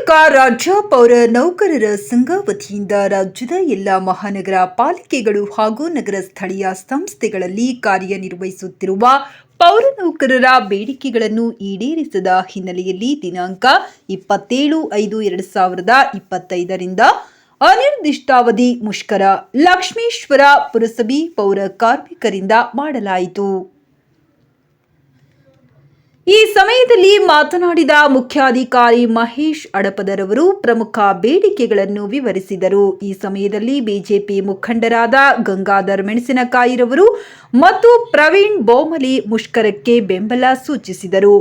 ಕರ್ನಾಟಕ ರಾಜ್ಯ ಪೌರ ನೌಕರರ ಸಂಘ ವತಿಯಿಂದ ರಾಜ್ಯದ ಎಲ್ಲ ಮಹಾನಗರ ಪಾಲಿಕೆಗಳು ಹಾಗೂ ನಗರ ಸ್ಥಳೀಯ ಸಂಸ್ಥೆಗಳಲ್ಲಿ ಕಾರ್ಯನಿರ್ವಹಿಸುತ್ತಿರುವ ಪೌರ ನೌಕರರ ಬೇಡಿಕೆಗಳನ್ನು ಈಡೇರಿಸದ ಹಿನ್ನೆಲೆಯಲ್ಲಿ ದಿನಾಂಕ ಇಪ್ಪತ್ತೇಳು ಐದು ಎರಡು ಸಾವಿರದ ಇಪ್ಪತ್ತೈದರಿಂದ ಅನಿರ್ದಿಷ್ಟಾವಧಿ ಮುಷ್ಕರ ಲಕ್ಷ್ಮೇಶ್ವರ ಪುರಸಭೆ ಪೌರ ಕಾರ್ಮಿಕರಿಂದ ಮಾಡಲಾಯಿತು. ಈ ಸಮಯದಲ್ಲಿ ಮಾತನಾಡಿದ ಮುಖ್ಯಾಧಿಕಾರಿ ಮಹೇಶ್ ಅಡಪದರವರು ಪ್ರಮುಖ ಬೇಡಿಕೆಗಳನ್ನು ವಿವರಿಸಿದರು. ಈ ಸಮಯದಲ್ಲಿ ಬಿಜೆಪಿ ಮುಖಂಡರಾದ ಗಂಗಾಧರ್ ಮೆಣಸಿನಕಾಯಿರವರು ಮತ್ತು ಪ್ರವೀಣ್ ಬೋಮಲಿ ಮುಷ್ಕರಕ್ಕೆ ಬೆಂಬಲ ಸೂಚಿಸಿದರು.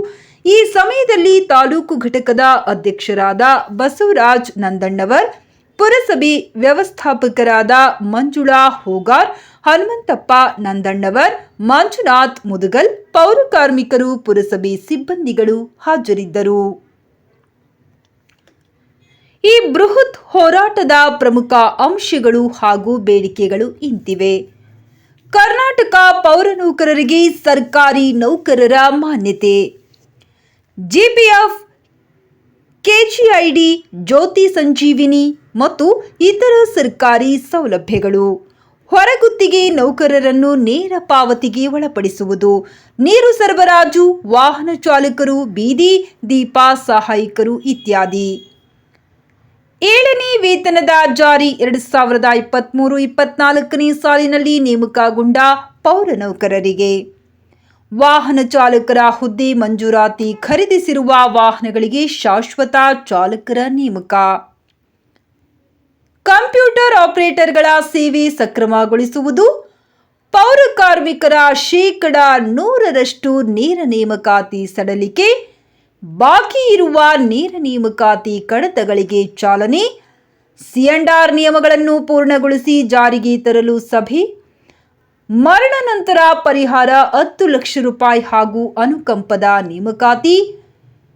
ಈ ಸಮಯದಲ್ಲಿ ತಾಲೂಕು ಘಟಕದ ಅಧ್ಯಕ್ಷರಾದ ಬಸವರಾಜ್ ನಂದಣ್ಣವರ್ ಪುರಸಭೆ ವ್ಯವಸ್ಥಾಪಕರಾದ ಮಂಜುಳಾ ಹೋಗಾರ್, ಹನುಮಂತಪ್ಪ ನಂದಣ್ಣವರ್, ಮಂಜುನಾಥ್ ಮುದುಗಲ್ ಪೌರ ಕಾರ್ಮಿಕರು ಪುರಸಭೆ ಸಿಬ್ಬಂದಿಗಳು ಹಾಜರಿದ್ದರು. ಈ ಬೃಹತ್ ಹೋರಾಟದ ಪ್ರಮುಖ ಅಂಶಗಳು ಹಾಗೂ ಬೇಡಿಕೆಗಳು ಇಂತಿವೆ. ಕರ್ನಾಟಕ ಪೌರ ನೌಕರರಿಗೆ ಸರ್ಕಾರಿ ನೌಕರರ ಮಾನ್ಯತೆ. ಜಿಪಿಎಫ್ ಕೆಜಿಐಡಿ ಜ್ಯೋತಿ ಸಂಜೀವಿನಿ ಮತ್ತು ಇತರ ಸರ್ಕಾರಿ ಸೌಲಭ್ಯಗಳು. ಹೊರಗುತ್ತಿಗೆ ನೌಕರರನ್ನು ನೇರ ಪಾವತಿಗೆ ಒಳಪಡಿಸುವುದು. ನೀರು ಸರಬರಾಜು, ವಾಹನ ಚಾಲಕರು, ಬೀದಿ, ದೀಪ ಸಹಾಯಕರು ಇತ್ಯಾದಿ. ಏಳನೇ ವೇತನದ ಜಾರಿ ಎರಡು ಸಾವಿರದ ಇಪ್ಪತ್ತ್ಮೂರು ಇಪ್ಪತ್ನಾಲ್ಕನೇ ಸಾಲಿನಲ್ಲಿ ನೇಮಕಗೊಂಡ ಪೌರ ನೌಕರರಿಗೆ. ವಾಹನ ಚಾಲಕರ ಹುದ್ದೆ ಮಂಜೂರಾತಿ ಖರೀದಿಸಿರುವ ವಾಹನಗಳಿಗೆ ಶಾಶ್ವತ ಚಾಲಕರ ನೇಮಕ. ಕಂಪ್ಯೂಟರ್ ಆಪರೇಟರ್ಗಳ ಸೇವೆ ಸಕ್ರಮಗೊಳಿಸುವುದು, ಪೌರ ಕಾರ್ಮಿಕರ ಶೇಕಡ ನೂರರಷ್ಟು ನೇರ ನೇಮಕಾತಿ ಸಡಲಿಕೆ, ಬಾಕಿ ಇರುವ ನೇರ ನೇಮಕಾತಿ ಕಡತಗಳಿಗೆ ಚಾಲನೆ, ಸಿಎಂಡಾರ್ ನಿಯಮಗಳನ್ನು ಪೂರ್ಣಗೊಳಿಸಿ ಜಾರಿಗೆ ತರಲು ಸಭೆ, ಮರಣ ನಂತರ ಪರಿಹಾರ ಹತ್ತು ಲಕ್ಷ ರೂಪಾಯಿ ಹಾಗೂ ಅನುಕಂಪದ ನೇಮಕಾತಿ,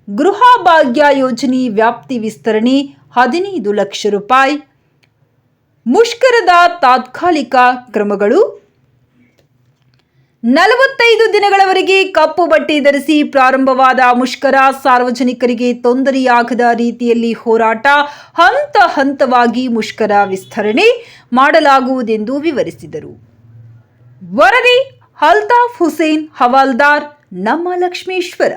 ಗೃಹ ಭಾಗ್ಯ ಯೋಜನೆ ವ್ಯಾಪ್ತಿ ವಿಸ್ತರಣೆ ಹದಿನೈದು ಲಕ್ಷ ರೂಪಾಯಿ. ಮುಷ್ಕರದ ತಾತ್ಕಾಲಿಕ ಕ್ರಮಗಳು. ನಲವತ್ತೈದು ದಿನಗಳವರೆಗೆ ಕಪ್ಪು ಬಟ್ಟೆ ಧರಿಸಿ ಪ್ರಾರಂಭವಾದ ಮುಷ್ಕರ ಸಾರ್ವಜನಿಕರಿಗೆ ತೊಂದರೆಯಾಗದ ರೀತಿಯಲ್ಲಿ ಹೋರಾಟ, ಹಂತ ಹಂತವಾಗಿ ಮುಷ್ಕರ ವಿಸ್ತರಣೆ ಮಾಡಲಾಗುವುದೆಂದು ವಿವರಿಸಿದರು. ವರದಿ, ಅಲ್ತಾಫ್ ಹುಸೇನ್ ಹವಾಲ್ದಾರ್, ನಮ್ಮ ಲಕ್ಷ್ಮೇಶ್ವರ.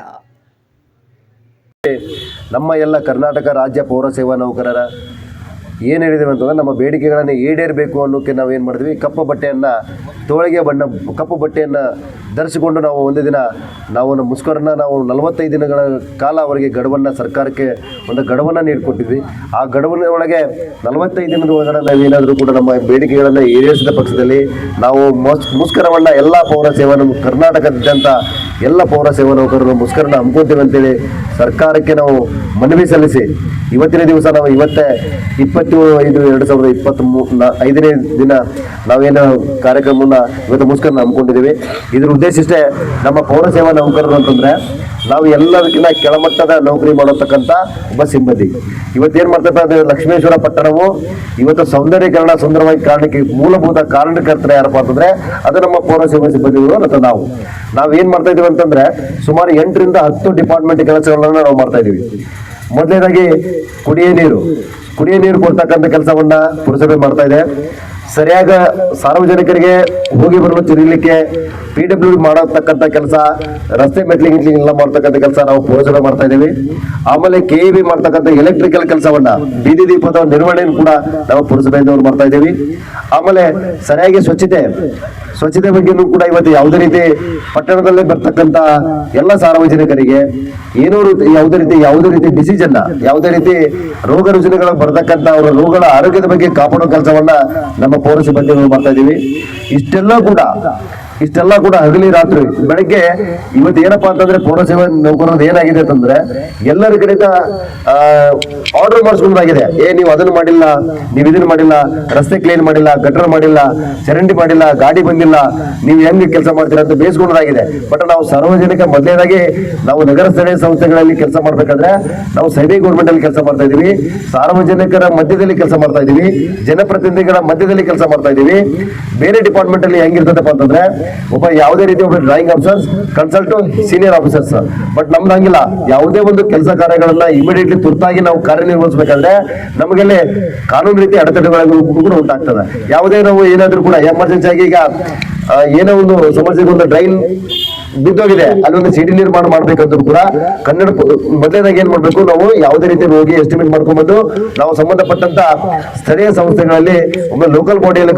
ನಮ್ಮ ಎಲ್ಲ ಕರ್ನಾಟಕ ರಾಜ್ಯ ಪೌರ ಸೇವಾ ನೌಕರರ ಏನು ಹೇಳಿದ್ದೀವಿ ಅಂತಂದ್ರೆ ನಮ್ಮ ಬೇಡಿಕೆಗಳನ್ನು ಈಡೇರಬೇಕು ಅನ್ನೋಕ್ಕೆ ನಾವು ಏನು ಮಾಡಿದ್ವಿ? ಕಪ್ಪು ಬಟ್ಟೆಯನ್ನು ತೋಳಿಗೆ ಬಣ್ಣ, ಕಪ್ಪು ಬಟ್ಟೆಯನ್ನು ಧರಿಸಿಕೊಂಡು ನಾವು ಒಂದು ದಿನ ನಾವು ನಮ್ಮ ಮುಷ್ಕರನ್ನ ನಾವು ನಲವತ್ತೈದು ದಿನಗಳ ಕಾಲ ಅವರಿಗೆ ಗಡುವನ್ನು ಸರ್ಕಾರಕ್ಕೆ ಒಂದು ಗಡುವನ್ನು ನೀಡಿಕೊಟ್ಟಿದ್ವಿ. ಆ ಗಡುವಿನ ಒಳಗೆ ನಲವತ್ತೈದು ದಿನದ ಒಳಗಡೆ ನಾವೇನಾದರೂ ಕೂಡ ನಮ್ಮ ಬೇಡಿಕೆಗಳನ್ನು ಈಡೇರಿಸಿದ ಪಕ್ಷದಲ್ಲಿ ನಾವು ಮಸ್, ಮುಷ್ಕರವನ್ನು ಎಲ್ಲ ಪೌರ ಸೇವಾ ನಮ್ಮ ಕರ್ನಾಟಕದಾದ್ಯಂತ ಎಲ್ಲ ಪೌರ ಸೇವಾ ನೌಕರರು ಮುಷ್ಕರನ ಹಮ್ಮಿಕೊಳ್ತೇವೆ ಅಂತೇಳಿ ಸರ್ಕಾರಕ್ಕೆ ನಾವು ಮನವಿ ಸಲ್ಲಿಸಿ ಇವತ್ತಿನ ದಿವಸ ನಾವು ಇವತ್ತೇ ಇಪ್ಪತ್ತೇಳು ಐದು ಎರಡು ಸಾವಿರದ ಇಪ್ಪತ್ತ್ ಐದನೇ ದಿನ ನಾವೇನು ಕಾರ್ಯಕ್ರಮವನ್ನು ಇವತ್ತು ಮುಸ್ಕರ ಹಮ್ಮಿಕೊಂಡಿದ್ದೀವಿ. ಇದ್ರ ಉದ್ದೇಶ ಇಷ್ಟೇ ನಮ್ಮ ಪೌರ ಸೇವಾ ನೌಕರರು ಅಂತಂದ್ರೆ ನಾವು ಎಲ್ಲದಕ್ಕಿಂತ ಕೆಳಮಟ್ಟದ ನೌಕರಿ ಮಾಡತಕ್ಕಂಥ ಒಬ್ಬ ಸಿಬ್ಬಂದಿ. ಇವತ್ತೇನು ಮಾಡ್ತಾ ಅಂದರೆ ಲಕ್ಷ್ಮೇಶ್ವರ ಪಟ್ಟಣವು ಇವತ್ತು ಸೌಂದರ್ಯೀಕರಣ ಸುಂದರವಾಗಿ ಕಾರಣಕ್ಕೆ ಮೂಲಭೂತ ಕಾರಣಕರ್ತರ ಯಾರಪ್ಪ ಅಂತಂದರೆ ಅದು ನಮ್ಮ ಪೌರ ಸೇವಾ ಸಿಬ್ಬಂದಿಗಳು ಮತ್ತು ನಾವು. ನಾವೇನು ಮಾಡ್ತಾ ಇದ್ದೀವಿ ಅಂತಂದ್ರೆ ಸುಮಾರು ಎಂಟರಿಂದ ಹತ್ತು ಡಿಪಾರ್ಟ್ಮೆಂಟ್ ಕೆಲಸಗಳನ್ನ ನಾವು ಮಾಡ್ತಾ ಇದೀವಿ. ಮೊದಲನೇದಾಗಿ ಕುಡಿಯ ನೀರು. ಕುಡಿಯ ನೀರು ಕೊಡ್ತಕ್ಕಂಥ ಕೆಲಸವನ್ನ ಪುರಸಭೆ ಮಾಡ್ತಾ ಇದೆ. ಸರಿಯಾದ ಸಾರ್ವಜನಿಕರಿಗೆ ಹೋಗಿ ಬರಲು ತಿರುಗಲಿಕ್ಕೆ ಪಿ ಡಬ್ಲ್ಯೂ ಮಾಡತಕ್ಕಂಥ ಕೆಲಸ, ರಸ್ತೆ ಮೆಟ್ಲಿಂಗ್ ಎಲ್ಲ ಮಾಡ್ತಕ್ಕಂಥ ಕೆಲಸ ನಾವು ಪ್ರಯೋಜನ ಮಾಡ್ತಾ ಇದ್ದೀವಿ. ಆಮೇಲೆ ಕೆ ಇ ಬಿ ಮಾಡ್ತಕ್ಕಂಥ ಎಲೆಕ್ಟ್ರಿಕಲ್ ಕೆಲಸವನ್ನ, ಬೀದಿ ದೀಪದ ನಿರ್ವಹಣೆಯನ್ನು ಕೂಡ ನಾವು ಪುರಸಭೆಯಿಂದ ಮಾಡ್ತಾ ಇದ್ದೀವಿ. ಆಮೇಲೆ ಸರಿಯಾಗಿ ಸ್ವಚ್ಛತೆ ಸ್ವಚ್ಛತೆ ಬಗ್ಗೆನೂ ಕೂಡ ಇವತ್ತು ಯಾವುದೇ ರೀತಿ ಪಟ್ಟಣದಲ್ಲೇ ಬರ್ತಕ್ಕಂತ ಎಲ್ಲ ಸಾರ್ವಜನಿಕರಿಗೆ ಏನೋ ರೀತಿ ಯಾವುದೇ ರೀತಿ ಯಾವುದೇ ರೀತಿ ಡಿಸೀಸ್ ಅನ್ನ, ಯಾವುದೇ ರೀತಿ ರೋಗ ರುಜಿನಗಳ ಬರ್ತಕ್ಕಂತ ಅವರ ರೋಗಗಳ ಆರೋಗ್ಯದ ಬಗ್ಗೆ ಕಾಪಾಡೋ ಕೆಲಸವನ್ನ ನಮ್ಮ ಪೌರ ಸಿಬ್ಬಂದಿಗಳು ಮಾಡ್ತಾ ಇದೀವಿ ಇಷ್ಟೆಲ್ಲ ಕೂಡ ಇಷ್ಟೆಲ್ಲ ಕೂಡ ಹಗಲಿ ರಾತ್ರಿ. ಬೆಳಗ್ಗೆ ಇವತ್ತು ಏನಪ್ಪಾ ಅಂತಂದ್ರೆ ಪೌರಸೇವಾ ನೌಕರರದ್ದು ಏನಾಗಿದೆ ಅಂತಂದ್ರೆ ಎಲ್ಲರ ಕಡೆಯಿಂದ ಆರ್ಡರ್ ಮಾಡಿಸ್ಕೊಂಡಾಗಿದೆ ಏ, ನೀವು ಅದನ್ನ ಮಾಡಿಲ್ಲ, ನೀವು ಇದನ್ನ ಮಾಡಿಲ್ಲ, ರಸ್ತೆ ಕ್ಲೀನ್ ಮಾಡಿಲ್ಲ ಗಟರ್ ಮಾಡಿಲ್ಲ, ಚರಂಡಿ ಮಾಡಿಲ್ಲ, ಗಾಡಿ ಬಂದಿಲ್ಲ, ನೀವು ಹೆಂಗ್ ಕೆಲಸ ಮಾಡ್ತೀರಾ ಅಂತ ಬೇಯಿಸ್ಕೊಂಡಾಗಿದೆ ಬಟ್ ನಾವು ಸಾರ್ವಜನಿಕ ಮೊದಲನೇದಾಗಿ ನಾವು ನಗರ ಸ್ಥಳೀಯ ಸಂಸ್ಥೆಗಳಲ್ಲಿ ಕೆಲಸ ಮಾಡ್ಬೇಕಾದ್ರೆ ನಾವು ಸೈಡಿ ಗೌರ್ಮೆಂಟ್ ಅಲ್ಲಿ ಕೆಲಸ ಮಾಡ್ತಾ ಇದೀವಿ. ಸಾರ್ವಜನಿಕರ ಮಧ್ಯದಲ್ಲಿ ಕೆಲಸ ಮಾಡ್ತಾ ಇದೀವಿ. ಜನಪ್ರತಿನಿಧಿಗಳ ಮಧ್ಯದಲ್ಲಿ ಕೆಲಸ ಮಾಡ್ತಾ ಇದೀವಿ. ಬೇರೆ ಡಿಪಾರ್ಟ್ಮೆಂಟ್ ಅಲ್ಲಿ ಹೆಂಗಿರ್ತದಪ್ಪ ಅಂತಂದ್ರೆ ಒಬ್ಬ ಯಾವುದೇ ರೀತಿ ಒಬ್ಬ drawing officer consult senior officers but ನಮ್ದು ಹಂಗಿಲ್ಲ. ಯಾವುದೇ ಒಂದು ಕೆಲಸ ಕಾರ್ಯಗಳನ್ನ ಇಮಿಡಿಯೇಟ್ಲಿ ತುರ್ತಾಗಿ ನಾವು ಕಾರ್ಯನಿರ್ವಹಿಸಬೇಕಾದ್ರೆ ನಮಗೆಲ್ಲೇ ಕಾನೂನು ರೀತಿ ಅಡೆತಡೆಗಳು ಕೂಡ ಉಂಟಾಗ್ತದೆ. ಯಾವುದೇ ನಾವು ಏನಾದರೂ ಕೂಡ ಎಮರ್ಜೆನ್ಸಿ ಆಗಿ ಈಗ ಏನೋ ಒಂದು ಸಮಸ್ಯೆಗೆ ಒಂದು ಡ್ರೈನ್ ಬಿದ್ದೋಗಿದೆ ಅಲ್ಲೊಂದು ಸಿಡಿ ನಿರ್ಮಾಣ ಮಾಡ್ಬೇಕಂದ್ರು ಕೂಡ ಕನ್ನಡ ಮೊದಲನೇದಾಗಿ ಏನ್ ಮಾಡ್ಬೇಕು ನಾವು ಯಾವುದೇ ರೀತಿ ಹೋಗಿ ಎಸ್ಟಿಮೇಟ್ ಮಾಡ್ಕೊಂಡ್ಬಂದು ನಾವು ಸಂಬಂಧಪಟ್ಟಂತ ಸ್ಥಳೀಯ ಸಂಸ್ಥೆಗಳಲ್ಲಿ ಒಮ್ಮೆ ಲೋಕಲ್ ಬಾಡಿಯಲ್ಲಿ